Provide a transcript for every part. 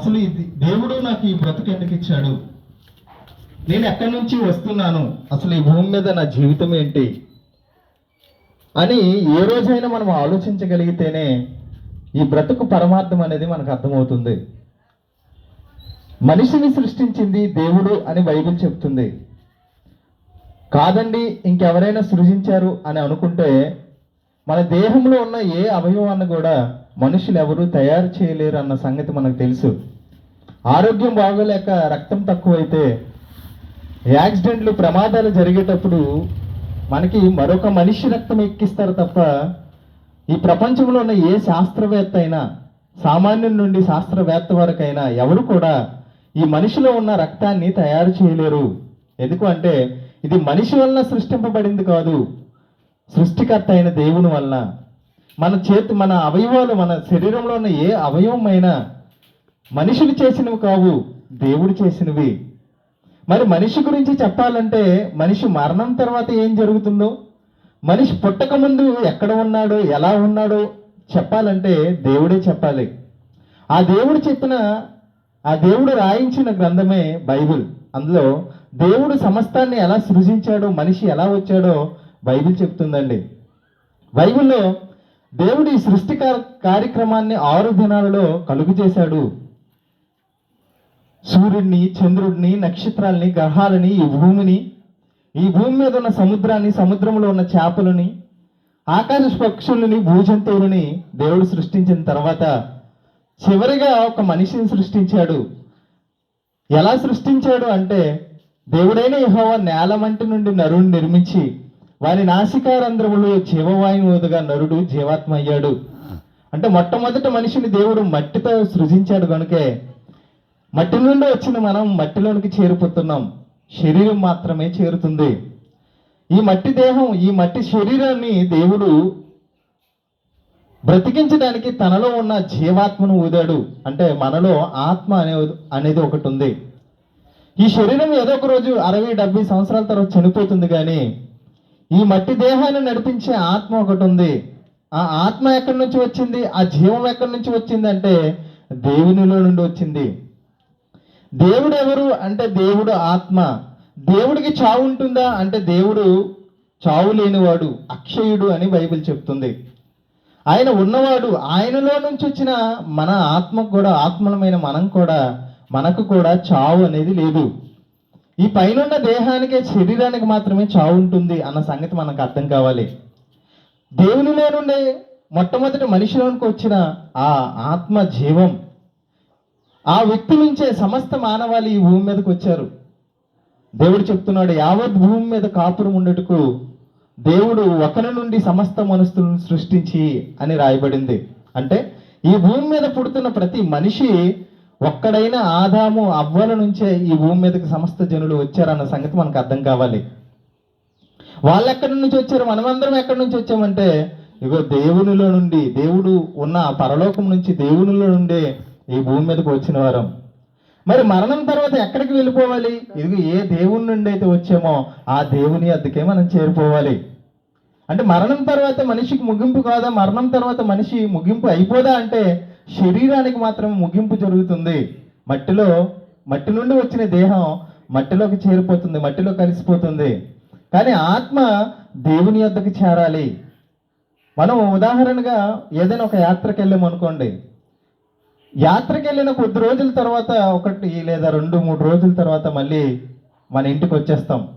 అసలు ఇది దేవుడు నాకు ఈ బ్రతుకు ఎందుకు ఇచ్చాడు? నేను ఎక్కడి నుంచి వస్తున్నాను? అసలు ఈ భూమి మీద నా జీవితం ఏంటి? అని ఏ రోజైనా మనం ఆలోచించగలిగితేనే ఈ బ్రతుకు పరమార్థం అనేది మనకు అర్థమవుతుంది. మనిషిని సృష్టించింది దేవుడు అని బైబిల్ చెప్తుంది. కాదండి ఇంకెవరైనా సృజించారు అని అనుకుంటే మన దేహంలో ఉన్న ఏ అవయవాన్ని కూడా మనుషులు ఎవరు తయారు చేయలేరు అన్న సంగతి మనకు తెలుసు. ఆరోగ్యం బాగోలేక రక్తం తక్కువైతే యాక్సిడెంట్లు ప్రమాదాలు జరిగేటప్పుడు మనకి మరొక మనిషి రక్తం ఎక్కిస్తారు తప్ప ఈ ప్రపంచంలో ఉన్న ఏ శాస్త్రవేత్త అయినా సామాన్యుల నుండి శాస్త్రవేత్త వరకైనా ఎవరు కూడా ఈ మనిషిలో ఉన్న రక్తాన్ని తయారు చేయలేరు. ఎందుకు అంటే ఇది మనిషి వలన సృష్టింపబడింది కాదు సృష్టికర్త అయిన దేవుని వలన. మన చేతి మన అవయవాలు మన శరీరంలో ఉన్న ఏ అవయవమైనా మనుషులు చేసినవి కావు దేవుడు చేసినవి. మరి మనిషి గురించి చెప్పాలంటే మనిషి మరణం తర్వాత ఏం జరుగుతుందో మనిషి పుట్టక ముందు ఎక్కడ ఉన్నాడో ఎలా ఉన్నాడో చెప్పాలంటే దేవుడే చెప్పాలి. ఆ దేవుడు చెప్పిన ఆ దేవుడు రాయించిన గ్రంథమే బైబిల్. అందులో దేవుడు సమస్తాన్ని ఎలా సృజించాడో మనిషి ఎలా వచ్చాడో బైబిల్ చెప్తుందండి. బైబిల్లో దేవుడు ఈ సృష్టి కార్యక్రమాన్ని ఆరు దినాలలో కలుగు చేశాడు. సూర్యుడిని చంద్రుడిని నక్షత్రాలని గ్రహాలని ఈ భూమిని ఈ భూమి మీద ఉన్న సముద్రాన్ని సముద్రంలో ఉన్న చేపలని ఆకాశ పక్షులని భూజంతువులని దేవుడు సృష్టించిన తర్వాత చివరిగా ఒక మనిషిని సృష్టించాడు. ఎలా సృష్టించాడు అంటే దేవుడైన యహోవ నేల మంటి నుండి నరుని నిర్మించి వారి నాసికారంధ్రములు జీవవాయువుగా నరుడు జీవాత్మ అయ్యాడు. అంటే మొట్టమొదట మనిషిని దేవుడు మట్టితో సృజించాడు కనుకే మట్టి నుండి వచ్చిన మనం మట్టిలోనికి చేరిపోతున్నాం. శరీరం మాత్రమే చేరుతుంది. ఈ మట్టి దేహం ఈ మట్టి శరీరాన్ని దేవుడు బ్రతికించడానికి తనలో ఉన్న జీవాత్మను ఊదాడు. అంటే మనలో ఆత్మ అనే అనేది ఒకటి ఉంది. ఈ శరీరం ఏదో ఒక రోజు అరవై డెబ్బై సంవత్సరాల తర్వాత చనిపోతుంది కానీ ఈ మట్టి దేహాన్ని నడిపించే ఆత్మ ఒకటి ఉంది. ఆ ఆత్మ ఎక్కడి నుంచి వచ్చింది? ఆ జీవం ఎక్కడి నుంచి వచ్చింది అంటే దేవునిలో నుండి వచ్చింది. దేవుడు ఎవరు అంటే దేవుడు ఆత్మ. దేవుడికి చావు ఉంటుందా అంటే దేవుడు చావు లేనివాడు అక్షయుడు అని బైబిల్ చెప్తుంది. ఆయన ఉన్నవాడు ఆయనలో నుంచి వచ్చిన మన ఆత్మకు కూడా ఆత్మలమైన మనం కూడా మనకు కూడా చావు అనేది లేదు. ఈ పైనున్న దేహానికే శరీరానికి మాత్రమే చావు ఉంటుంది అన్న సంగతి మనకు అర్థం కావాలి. దేవునిలో నుండే మొట్టమొదటి మనిషిలోనికి వచ్చిన ఆ ఆత్మ జీవం ఆ వ్యక్తి నుంచే సమస్త మానవాళి ఈ భూమి మీదకి వచ్చారు. దేవుడు చెప్తున్నాడు యావత్ భూమి మీద కాపురం ఉండటకు దేవుడు ఒకరి నుండి సమస్త మనుషులను సృష్టించి అని రాయబడింది. అంటే ఈ భూమి మీద పుడుతున్న ప్రతి మనిషి ఒక్కడైనా ఆదాము అవ్వల నుంచే ఈ భూమి మీదకి సమస్త జనులు వచ్చారన్న సంగతి మనకు అర్థం కావాలి. వాళ్ళు ఎక్కడి నుంచి వచ్చారు? మనమందరం ఎక్కడి నుంచి వచ్చామంటే ఇగో దేవునిలో నుండి దేవుడు ఉన్న పరలోకం నుంచి దేవునిలో నుండే ఈ భూమి మీదకి వచ్చిన వారం. మరి మరణం తర్వాత ఎక్కడికి వెళ్ళిపోవాలి? ఇది ఏ దేవుని నుండి అయితే వచ్చామో ఆ దేవుని అద్దకే మనం చేరిపోవాలి అంటే మరణం తర్వాత మనిషికి ముగింపు కాదా? మరణం తర్వాత మనిషి ముగింపు అయిపోదా అంటే శరీరానికి మాత్రం ముగింపు జరుగుతుంది. మట్టిలో మట్టి నుండి వచ్చిన దేహం మట్టిలోకి చేరిపోతుంది మట్టిలో కలిసిపోతుంది. కానీ ఆత్మ దేవుని యొద్దకు చేరాలి. మనం ఉదాహరణగా ఏదైనా ఒక యాత్రకి వెళ్ళాం అనుకోండి. యాత్రకి వెళ్ళిన కొద్ది రోజుల తర్వాత ఒకటి లేదా రెండు మూడు రోజుల తర్వాత మళ్ళీ మన ఇంటికి వచ్చేస్తాం.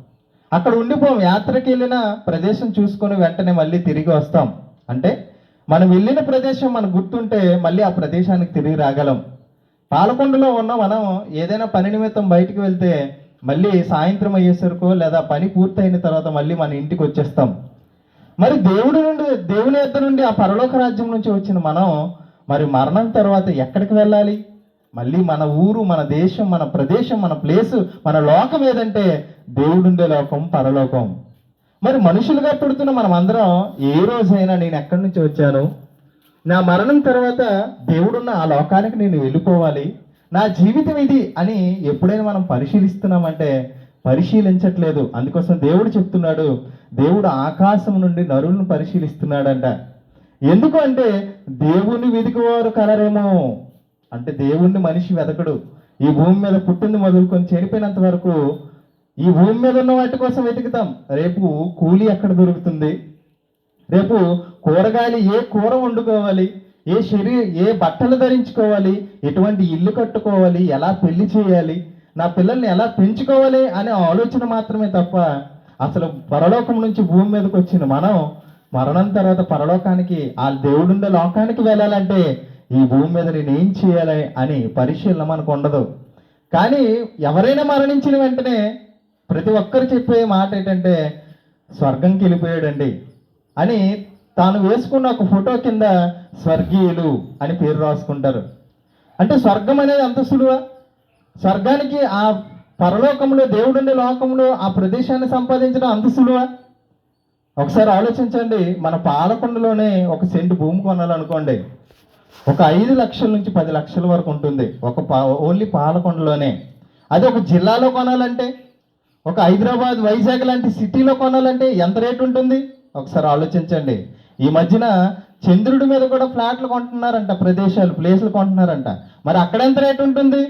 అక్కడ ఉండిపోం. యాత్రకి వెళ్ళిన ప్రదేశం చూసుకొని వెంటనే మళ్ళీ తిరిగి వస్తాం. అంటే మనం వెళ్ళిన ప్రదేశం మనకు గుర్తుంటే మళ్ళీ ఆ ప్రదేశానికి తిరిగి రాగలం. పాలకొండలో ఉన్న మనం ఏదైనా పని నిమిత్తం బయటికి వెళ్తే మళ్ళీ సాయంత్రం అయ్యేసరికో లేదా పని పూర్తయిన తర్వాత మళ్ళీ మన ఇంటికి వచ్చేస్తాం. మరి దేవుడి నుండి దేవుని యొద్ద నుండి ఆ పరలోక రాజ్యం నుంచి వచ్చిన మనం మరి మరణం తర్వాత ఎక్కడికి వెళ్ళాలి? మళ్ళీ మన ఊరు మన దేశం మన ప్రదేశం మన ప్లేసు మన లోకం ఏదంటే దేవుడుండే లోకం పరలోకం. మరి మనుషులుగా పుడుతున్న మనం అందరం ఏ రోజైనా నేను ఎక్కడి నుంచి వచ్చాను? నా మరణం తర్వాత దేవుడున్న ఆ లోకానికి నేను వెళ్ళిపోవాలి. నా జీవితం ఇది అని ఎప్పుడైనా మనం పరిశీలిస్తున్నామంటే పరిశీలించట్లేదు. అందుకోసం దేవుడు చెప్తున్నాడు దేవుడు ఆకాశం నుండి నరులను పరిశీలిస్తున్నాడంట. ఎందుకు అంటే దేవుని వెతికివారు కలరేమో. అంటే దేవుణ్ణి మనిషి వెతకడు ఈ భూమి మీద పుట్టింది మొదలుకొని చనిపోయినంత వరకు ఈ భూమి మీద ఉన్న వాటి కోసం వెతుకుతాం. రేపు కూలి ఎక్కడ దొరుకుతుంది? రేపు కూరగాయలు ఏ కూర వండుకోవాలి? ఏ శరీర ఏ బట్టలు ధరించుకోవాలి? ఎటువంటి ఇల్లు కట్టుకోవాలి? ఎలా పెళ్ళి చేయాలి? నా పిల్లల్ని ఎలా పెంచుకోవాలి? అనే ఆలోచన మాత్రమే తప్ప అసలు పరలోకం నుంచి భూమి మీదకి వచ్చిన మనం మరణం తర్వాత పరలోకానికి ఆ దేవుడుండే లోకానికి వెళ్ళాలంటే ఈ భూమి మీద నేను ఏం చేయాలి అని పరిశీలన మనకు ఉండదు. కానీ ఎవరైనా మరణించిన వెంటనే ప్రతి ఒక్కరు చెప్పే మాట ఏంటంటే స్వర్గంకి వెళ్ళిపోయాడండి అని తాను వేసుకున్న ఒక ఫోటో కింద స్వర్గీయులు అని పేరు రాసుకుంటారు. అంటే స్వర్గం అనేది అంత సులువా స్వర్గానికి ఆ పరలోకంలో దేవుడుండే లోకంలో ఆ ప్రదేశాన్ని సంపాదించడం అంత సులువా ఒకసారి ఆలోచించండి మన పాలకొండలోనే ఒక సెంటు భూమి కొనాలనుకోండి ఒక ఐదు లక్షల నుంచి పది లక్షల వరకు ఉంటుంది ఒక పా ఓన్లీ పాలకొండలోనే. అదే ఒక జిల్లాలో కొనాలంటే? ఒక హైదరాబాద్ వైజాగ్ లాంటి సిటీలో కొనాలంటే ఎంత రేటు ఉంటుంది? ఒకసారి ఆలోచించండి. ఈ మధ్యన చంద్రుడి మీద కూడా ఫ్లాట్లు కొంటున్నారంట ప్రదేశాలు ప్లేసులు కొంటున్నారంట. మరి అక్కడ ఎంత రేటు ఉంటుంది?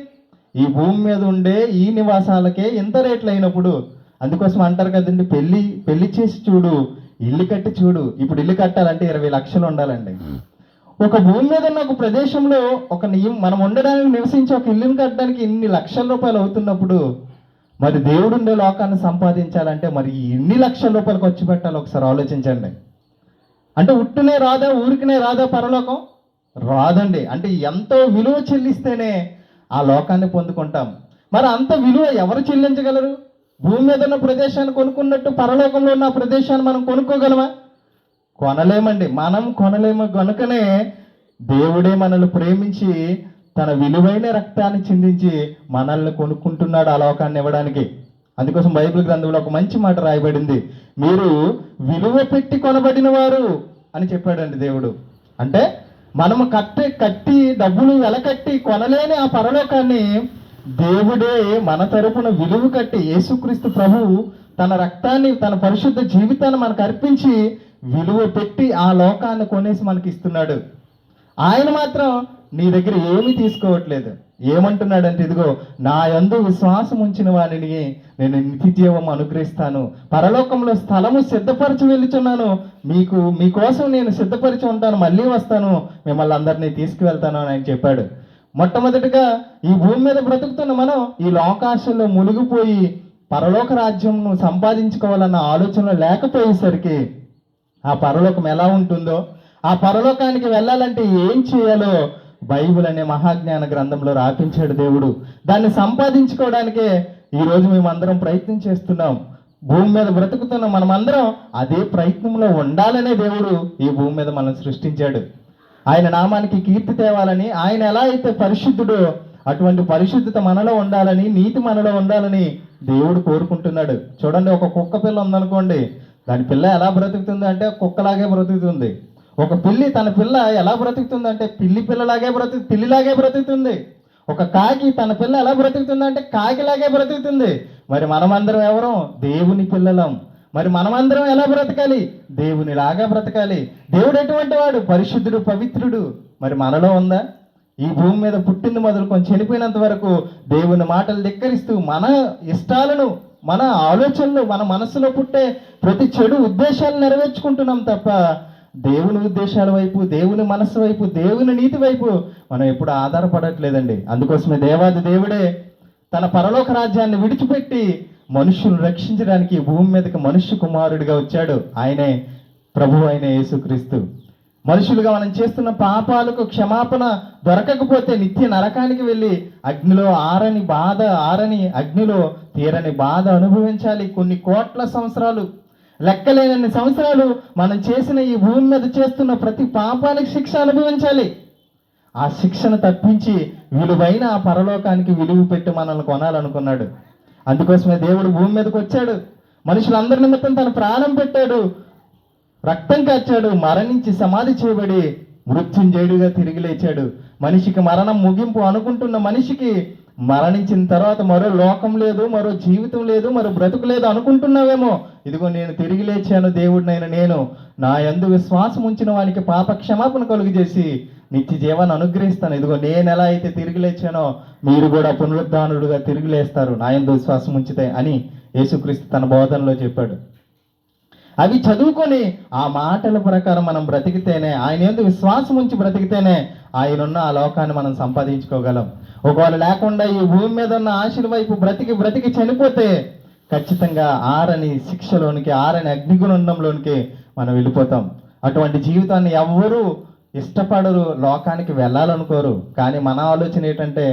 ఈ భూమి మీద ఉండే ఈ నివాసాలకే ఎంత రేట్లు అయినప్పుడు అందుకోసం అంటారు కదండి పెళ్ళి పెళ్ళి చేసి చూడు ఇల్లు కట్టి చూడు. ఇప్పుడు ఇల్లు కట్టాలంటే ఇరవై లక్షలు ఉండాలండి. ఒక భూమి మీద ఉన్న ఒక ప్రదేశంలో ఒక మనం ఉండడానికి నివసించి ఒక ఇల్లుని కట్టడానికి ఇన్ని లక్షల రూపాయలు అవుతున్నప్పుడు మరి దేవుడు ఉండే లోకాన్ని సంపాదించాలంటే మరి ఎన్ని లక్షల రూపాయలు ఖర్చు పెట్టాలి ఒకసారి ఆలోచించండి. అంటే ఉట్టునే రాదా ఊరికినే రాదా పరలోకం? రాదండి. అంటే ఎంతో విలువ చెల్లిస్తేనే ఆ లోకాన్ని పొందుకుంటాం. మరి అంత విలువ ఎవరు చెల్లించగలరు? భూమి మీద ఉన్న ప్రదేశాన్ని కొనుక్కున్నట్టు పరలోకంలో ఉన్న ప్రదేశాన్ని మనం కొనుక్కోగలమా? కొనలేమండి. మనం కొనలేము. కనుకనే దేవుడే మనల్ని ప్రేమించి తన విలువైన రక్తాన్ని చిందించి మనల్ని కొనుక్కుంటున్నాడు ఆ లోకాన్ని ఇవ్వడానికి. అందుకోసం బైబిల్ గ్రంథంలో ఒక మంచి మాట రాయబడింది. మీరు విలువ పెట్టి కొనబడిన వారు అని చెప్పాడండి దేవుడు. అంటే మనము కట్టి కట్టి డబ్బులు వెలకట్టి కొనలేని ఆ పరలోకాన్ని దేవుడే మన తరపున విలువ కట్టి యేసుక్రీస్తు ప్రభువు తన రక్తాన్ని తన పరిశుద్ధ జీవితాన్ని మనకు అర్పించి విలువ పెట్టి ఆ లోకాన్ని కొనేసి మనకి ఇస్తున్నాడు ఆయన మాత్రం నీ దగ్గర ఏమీ తీసుకోవట్లేదు. ఏమంటున్నాడంటే ఇదిగో నా యందు విశ్వాసం ఉంచిన వారిని నేను నిత్యజీవం అనుగ్రహిస్తాను. పరలోకంలో స్థలము సిద్ధపరచి వెళ్ళుచున్నాను. మీకు మీకోసం నేను సిద్ధపరిచి ఉంటాను. మళ్ళీ వస్తాను. మిమ్మల్ని అందరినీ తీసుకువెళ్తాను అని ఆయన చెప్పాడు. మొట్టమొదటిగా ఈ భూమి మీద బ్రతుకుతున్న మనం ఈ లోకాశల్లో మునిగిపోయి పరలోక రాజ్యంను సంపాదించుకోవాలన్న ఆలోచన లేకపోయేసరికి ఆ పరలోకం ఎలా ఉంటుందో ఆ పరలోకానికి వెళ్ళాలంటే ఏం చేయాలో బైబిల్ అనే మహాజ్ఞాన గ్రంథంలో రాపించాడు దేవుడు. దాన్ని సంపాదించుకోవడానికే ఈరోజు మేమందరం ప్రయత్నం చేస్తున్నాం. భూమి మీద బ్రతుకుతున్న. మనమందరం అదే ప్రయత్నంలో ఉండాలనే దేవుడు ఈ భూమి మీద మనం సృష్టించాడు. ఆయన నామానికి కీర్తి తేవాలని ఆయన ఎలా అయితే పరిశుద్ధుడో అటువంటి పరిశుద్ధత మనలో ఉండాలని నీతి మనలో ఉండాలని దేవుడు కోరుకుంటున్నాడు. చూడండి ఒక కుక్క పిల్ల ఉందనుకోండి దాని పిల్ల ఎలా బ్రతుకుతుంది అంటే కుక్కలాగే బ్రతుకుతుంది. ఒక పిల్లి తన పిల్ల ఎలా బ్రతుకుతుంది అంటే పిల్లి పిల్లలాగే బ్రతు పిల్లిలాగే బ్రతుకుతుంది. ఒక కాకి తన పిల్ల ఎలా బ్రతుకుతుంది అంటే కాకిలాగే బ్రతుకుతుంది. మరి మనమందరం ఎవరం? దేవుని పిల్లలం. మరి మనమందరం ఎలా బ్రతకాలి? దేవునిలాగా బ్రతకాలి. దేవుడు ఎటువంటి వాడు? పరిశుద్ధుడు పవిత్రుడు. మరి మనలో ఉందా? ఈ భూమి మీద పుట్టింది మొదలుకొని చనిపోయినంత వరకు దేవుని మాటలు ధిక్కరిస్తూ మన ఇష్టాలను మన ఆలోచనలు మన మనసులో పుట్టే ప్రతి చెడు ఉద్దేశాలు నెరవేర్చుకుంటున్నాం తప్ప దేవుని ఉద్దేశాల వైపు దేవుని మనస్సు వైపు దేవుని నీతి వైపు మనం ఎప్పుడు ఆధారపడట్లేదండి. అందుకోసమే దేవాది దేవుడే తన పరలోక రాజ్యాన్ని విడిచిపెట్టి మనుషులను రక్షించడానికి భూమి మీదకి మనుష్య కుమారుడిగా వచ్చాడు. ఆయనే ప్రభు అయిన యేసుక్రీస్తు. మనుషులుగా మనం చేస్తున్న పాపాలకు క్షమాపణ దొరకకపోతే నిత్య నరకానికి వెళ్ళి అగ్నిలో ఆరని బాధ ఆరని అగ్నిలో తీరని బాధ అనుభవించాలి. కొన్ని కోట్ల సంవత్సరాలు లెక్కలేనన్ని సంవత్సరాలు మనం చేసిన ఈ భూమి మీద చేస్తున్న ప్రతి పాపానికి శిక్ష అనుభవించాలి. ఆ శిక్షను తప్పించి విలువైన ఆ పరలోకానికి విలువ పెట్టి మనల్ని కొనాలనుకున్నాడు. అందుకోసమే దేవుడు భూమి మీదకి వచ్చాడు. మనుషులందరి నిమిత్తం తన ప్రాణం పెట్టాడు. రక్తం కార్చాడు మరణించి సమాధి చేయబడి మృత్యుంజయుడిగా తిరిగి లేచాడు. మనిషికి మరణం ముగింపు అనుకుంటున్న మనిషికి మరణించిన తర్వాత మరో లోకం లేదు మరో జీవితం లేదు మరో బ్రతుకు లేదు అనుకుంటున్నావేమో. ఇదిగో నేను తిరిగి లేచాను దేవుడినైన నేను. నా యందు విశ్వాసం ఉంచిన వానికి పాప క్షమాపణ కలుగు చేసి నిత్య జీవాన్ని అనుగ్రహిస్తాను. ఇదిగో నేను ఎలా అయితే తిరిగి లేచానో మీరు కూడా పునరుద్ధానుడుగా తిరిగి లేస్తారు. నా యందు విశ్వాసం ఉంచితే అని యేసుక్రీస్తు తన బోధనలో చెప్పాడు. అవి చదువుకొని ఆ మాటల ప్రకారం మనం బ్రతికితేనే ఆయన ఎందుకు విశ్వాసం ఉంచి బ్రతికితేనే ఆయన ఉన్న ఆ లోకాన్ని మనం సంపాదించుకోగలం. ఒకవేళ లేకుండా ఈ భూమి మీద ఉన్న ఆశల వైపు బ్రతికి బ్రతికి చనిపోతే ఖచ్చితంగా ఆరని శిక్షలోనికి ఆరని అగ్నిగుణంలోనికి మనం వెళ్ళిపోతాం. అటువంటి జీవితాన్ని ఎవ్వరూ ఇష్టపడరు లోకానికి వెళ్ళాలనుకోరు. కానీ మన ఆలోచన ఏంటంటే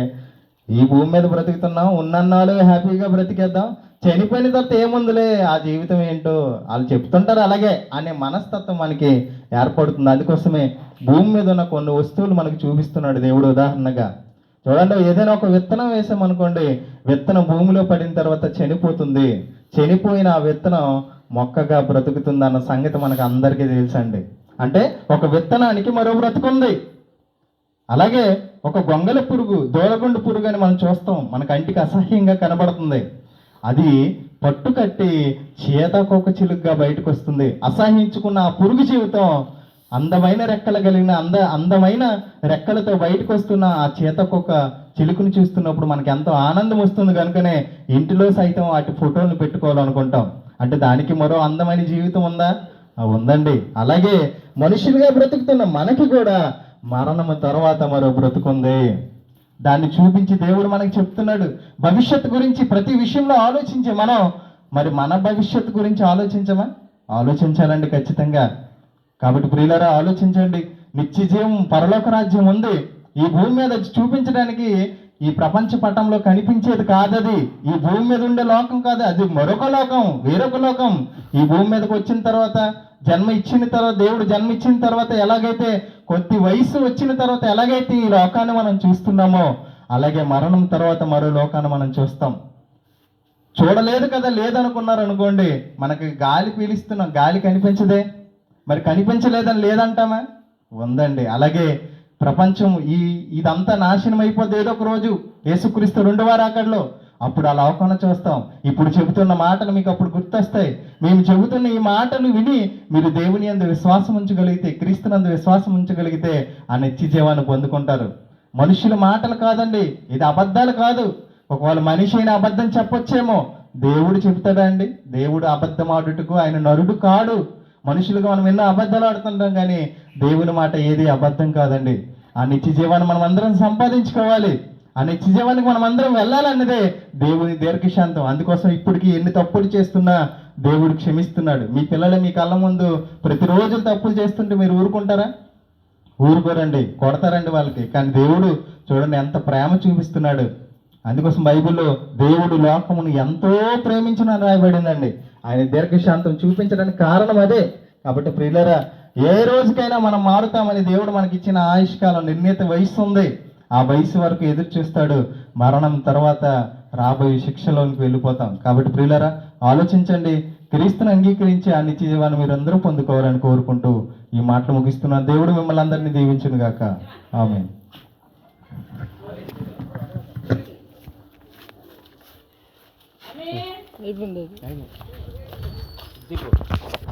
ఈ భూమి మీద బ్రతుకుతున్నాం ఉన్నన్నాళ్ళు హ్యాపీగా బ్రతికేద్దాం చనిపోయిన తర్వాత ఏముందిలే ఆ జీవితం ఏంటో వాళ్ళు చెప్తుంటారు అలాగే అనే మనస్తత్వం మనకి ఏర్పడుతుంది. అందుకోసమే భూమి మీద ఉన్న కొన్ని వస్తువులు మనకు చూపిస్తున్నాడు దేవుడు ఉదాహరణగా. చూడండి ఏదైనా ఒక విత్తనం వేసామనుకోండి విత్తనం భూమిలో పడిన తర్వాత చనిపోతుంది. చనిపోయిన ఆ విత్తనం మొక్కగా బ్రతుకుతుంది అన్న సంగతి మనకు అందరికీ తెలుసండి. అంటే ఒక విత్తనానికి మరో బ్రతుకుంది అలాగే ఒక గొంగల పురుగు దూరగుండు పురుగు అని మనం చూస్తాం. మన కంటికి అసహ్యంగా కనబడుతుంది. అది పట్టు కట్టి చిలుగ్గా బయటకు వస్తుంది అసహించుకున్న ఆ పురుగు జీవితం అందమైన రెక్కలు కలిగిన అంద అందమైన రెక్కలతో బయటకు వస్తున్న ఆ చేతకొక చిలుకుని చూస్తున్నప్పుడు మనకి ఎంతో ఆనందం వస్తుంది కనుకనే ఇంటిలో సైతం వాటి ఫోటోలు పెట్టుకోవాలనుకుంటాం. అంటే దానికి మరో అందమైన జీవితం ఉందా? ఉందండి. అలాగే మనుషులుగా బ్రతుకుతున్న మనకి కూడా మరణము తర్వాత మరో బ్రతుకుంది. దాన్ని చూపించి దేవుడు మనకి చెప్తున్నాడు. భవిష్యత్తు గురించి ప్రతి విషయంలో ఆలోచించే మనం మరి మన భవిష్యత్తు గురించి ఆలోచించమా? ఆలోచించాలండి ఖచ్చితంగా. కాబట్టి ప్రియులారా ఆలోచించండి. నిత్య జీవం పరలోక రాజ్యం ఉంది. ఈ భూమి మీద చూపించడానికి ఈ ప్రపంచ పటంలో కనిపించేది కాదది. ఈ భూమి మీద ఉండే లోకం కాదు. అది మరొక లోకం వేరొక లోకం. ఈ భూమి మీదకి వచ్చిన తర్వాత జన్మ ఇచ్చిన తర్వాత దేవుడు జన్మ ఇచ్చిన తర్వాత ఎలాగైతే కొద్ది వయసు వచ్చిన తర్వాత ఎలాగైతే ఈ లోకాన్ని మనం చూస్తున్నామో అలాగే మరణం తర్వాత మరో లోకాన్ని మనం చూస్తాం. చూడలేదు కదా లేదనుకున్నారు అనుకోండి. మనకి గాలి పీలిస్తున్నాం గాలి కనిపించదే. మరి కనిపించలేదని లేదంటామా? ఉందండి. అలాగే ప్రపంచం ఈ ఇదంతా నాశనం అయిపోద్ది. ఏదో ఒక రోజు యేసుక్రీస్తు రెండవ అక్కడలో అప్పుడు ఆ లోకాన్ని చూస్తాం. ఇప్పుడు చెబుతున్న మాటలు మీకు అప్పుడు గుర్తొస్తాయి. మేము చెబుతున్న ఈ మాటలు విని మీరు దేవుని అందు విశ్వాసం ఉంచగలిగితే క్రీస్తునందు విశ్వాసం ఉంచగలిగితే ఆ నిత్య జీవాన్ని పొందుకుంటారు. మనుషుల మాటలు కాదండి. ఇది అబద్ధాలు కాదు. ఒకవేళ మనిషి అయిన అబద్ధం చెప్పొచ్చేమో. దేవుడు చెబుతాడా అండి? దేవుడు అబద్ధం ఆడుటకు ఆయన నరుడు కాడు. మనుషులుగా మనం ఎన్నో అబద్ధాలు ఆడుతుంటాం కానీ దేవుని మాట ఏది అబద్ధం కాదండి. ఆ నిత్య జీవాన్ని మనం అందరం సంపాదించుకోవాలి. ఆ నిత్య జీవానికి మనం అందరం వెళ్ళాలన్నదే దేవుని దీర్ఘశాంతం. అందుకోసం ఇప్పటికి ఎన్ని తప్పులు చేస్తున్నా దేవుడు క్షమిస్తున్నాడు. మీ పిల్లలు మీ కళ్ళ ముందు ప్రతిరోజు తప్పులు చేస్తుంటే మీరు ఊరుకుంటారా? ఊరుకోరండి. కొడతారండి వాళ్ళకి. కానీ దేవుడు చూడండి ఎంత ప్రేమ చూపిస్తున్నాడు. అందుకోసం బైబిల్లో దేవుడు లోకమును ఎంతో ప్రేమించిన రాయబడిందండి. ఆయన దీర్ఘశాంతం చూపించడానికి కారణం అదే. కాబట్టి ప్రియులరా ఏ రోజుకైనా మనం మారుతామని దేవుడు మనకి ఇచ్చిన ఆయుష్కాలం నిర్ణీత వయసు ఉంది. ఆ వయసు వరకు ఎదురు చూస్తాడు మరణం తర్వాత రాబోయే శిక్షలోనికి వెళ్ళిపోతాం. కాబట్టి ప్రియులరా ఆలోచించండి. క్రీస్తుని అంగీకరించి ఆ నిత్య జీవాన్ని మీరు అందరూ పొందుకోవాలని కోరుకుంటూ ఈ మాటలు ముగిస్తున్న దేవుడు మిమ్మల్ని అందరినీ దీవించును గాక ఆమె 얇은 거. 얇은. 거.